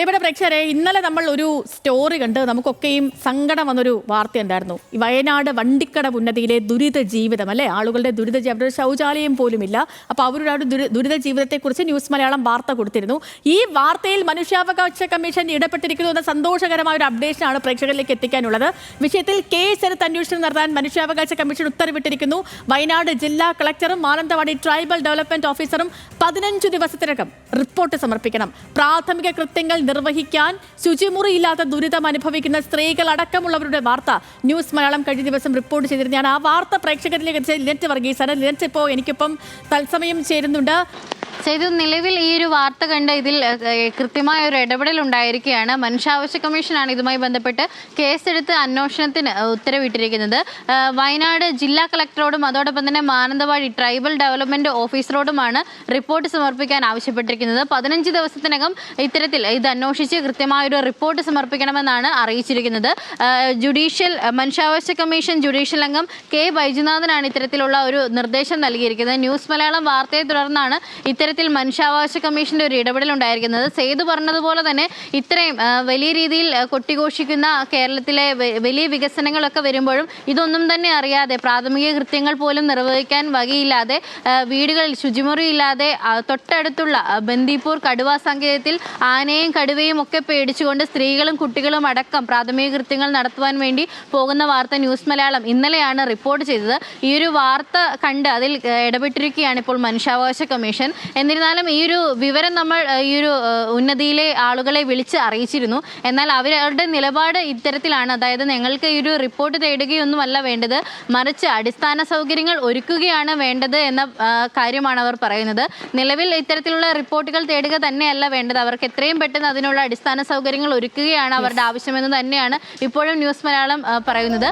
പ്രിയപ്പെട്ട പ്രേക്ഷകരെ ഇന്നലെ നമ്മൾ ഒരു സ്റ്റോറി കണ്ട് നമുക്കൊക്കെയും സങ്കടം വന്നൊരു വാർത്ത ഉണ്ടായിരുന്നു. വയനാട് വണ്ടിക്കട ഉന്നതിയിലെ ദുരിത ജീവിതം അല്ലേ? ആളുകളുടെ ദുരിത ജീവിതം അവരുടെ ശൗചാലയം പോലുമില്ല. അപ്പോൾ അവരുടെ ഒരു ദുരി- ദുരിത ജീവിതത്തെക്കുറിച്ച് ന്യൂസ് മലയാളം വാർത്ത കൊടുത്തിരുന്നു. ഈ വാർത്തയിൽ മനുഷ്യാവകാശ കമ്മീഷൻ ഇടപെട്ടിരിക്കുന്നു എന്ന സന്തോഷകരമായ ഒരു അപ്ഡേഷനാണ് പ്രേക്ഷകരിലേക്ക് എത്തിക്കാനുള്ളത്. വിഷയത്തിൽ കേസ് എടുത്ത് അന്വേഷണം നടത്താൻ മനുഷ്യാവകാശ കമ്മീഷൻ ഉത്തരവിട്ടിരിക്കുന്നു. വയനാട് ജില്ലാ കളക്ടറും മാനന്തവാടി ട്രൈബൽ ഡെവലപ്മെന്റ് ഓഫീസറും പതിനഞ്ചു ദിവസത്തിനകം റിപ്പോർട്ട് സമർപ്പിക്കണം. പ്രാഥമിക കൃത്യങ്ങൾ നിർവഹിക്കാൻ ശുചിമുറിയില്ലാത്ത ദുരിതം അനുഭവിക്കുന്ന സ്ത്രീകൾ അടക്കമുള്ളവരുടെ വാർത്ത. ന്യൂസ് മലയാളം കഴിഞ്ഞ ദിവസം റിപ്പോർട്ട് ചെയ്തിരുന്നു. ഞാൻ ആ വാർത്ത പ്രേക്ഷകരിലേക്ക് ലിനറ്റ് വർഗീസാണ് ലിനറ്റ് ഇപ്പോൾ എനിക്കിപ്പം തത്സമയം ചേരുന്നുണ്ട്. ചെയ്തു നിലവിൽ ഈ ഒരു വാർത്ത കണ്ട് ഇതിൽ കൃത്യമായ ഒരു ഇടപെടൽ ഉണ്ടായിരിക്കുകയാണ്. മനുഷ്യാവകാശ കമ്മീഷനാണ് ഇതുമായി ബന്ധപ്പെട്ട് കേസെടുത്ത് അന്വേഷണത്തിന് ഉത്തരവിട്ടിരിക്കുന്നത്. വയനാട് ജില്ലാ കളക്ടറോടും അതോടൊപ്പം തന്നെ മാനന്തവാടി ട്രൈബൽ ഡെവലപ്മെന്റ് ഓഫീസറോടുമാണ് റിപ്പോർട്ട് സമർപ്പിക്കാൻ ആവശ്യപ്പെട്ടിരിക്കുന്നത്. പതിനഞ്ച് ദിവസത്തിനകം ഇത്തരത്തിൽ ഇത് അന്വേഷിച്ച് കൃത്യമായ ഒരു റിപ്പോർട്ട് സമർപ്പിക്കണമെന്നാണ് അറിയിച്ചിരിക്കുന്നത്. ജുഡീഷ്യൽ മനുഷ്യാവകാശ കമ്മീഷൻ ജുഡീഷ്യൽ അംഗം കെ ബൈജുനാഥനാണ് ഇത്തരത്തിലുള്ള ഒരു നിർദ്ദേശം നൽകിയിരിക്കുന്നത്. ന്യൂസ് മലയാളം വാർത്തയെ തുടർന്നാണ് ഇത്തരത്തിൽ മനുഷ്യാവകാശ കമ്മീഷന്റെ ഒരു ഇടപെടൽ ഉണ്ടായിരിക്കുന്നത്. സേതു പറഞ്ഞതുപോലെ തന്നെ ഇത്രയും വലിയ രീതിയിൽ കൊട്ടിഘോഷിക്കുന്ന കേരളത്തിലെ വലിയ വികസനങ്ങളൊക്കെ വരുമ്പോഴും ഇതൊന്നും തന്നെ അറിയാതെ പ്രാഥമിക കൃത്യങ്ങൾ പോലും നിർവഹിക്കാൻ വകയില്ലാതെ വീടുകളിൽ ശുചിമുറി ഇല്ലാതെ തൊട്ടടുത്തുള്ള ബന്ദിപ്പൂർ കടുവ സങ്കേതത്തിൽ ആനയും കടുവയും ഒക്കെ പേടിച്ചുകൊണ്ട് സ്ത്രീകളും കുട്ടികളും അടക്കം പ്രാഥമിക കൃത്യങ്ങൾ നടത്തുവാൻ വേണ്ടി പോകുന്ന വാർത്ത ന്യൂസ് മലയാളം ഇന്നലെയാണ് റിപ്പോർട്ട് ചെയ്തത്. ഈ ഒരു വാർത്ത കണ്ട് അതിൽ ഇടപെട്ടിരിക്കുകയാണ് ഇപ്പോൾ മനുഷ്യാവകാശ കമ്മീഷൻ. എന്നിരുന്നാലും ഈ ഒരു വിവരം നമ്മൾ ഈ ഒരു ഉന്നതിയിലെ ആളുകളെ വിളിച്ച് അറിയിച്ചിരുന്നു. എന്നാൽ അവരുടെ നിലപാട് ഇത്തരത്തിലാണ്. അതായത് ഞങ്ങൾക്ക് ഈ ഒരു റിപ്പോർട്ട് തേടുകയൊന്നുമല്ല വേണ്ടത്. മറിച്ച് അടിസ്ഥാന സൗകര്യങ്ങൾ ഒരുക്കുകയാണ് വേണ്ടത് എന്ന കാര്യമാണ് അവർ പറയുന്നത്. നിലവിൽ ഇത്തരത്തിലുള്ള റിപ്പോർട്ടുകൾ തേടുക തന്നെയല്ല വേണ്ടത്. അവർക്ക് എത്രയും പെട്ടെന്ന് അതിനുള്ള അടിസ്ഥാന സൗകര്യങ്ങൾ ഒരുക്കുകയാണ് അവരുടെ ആവശ്യമെന്ന് തന്നെയാണ് ഇപ്പോഴും ന്യൂസ് മലയാളം പറയുന്നത്.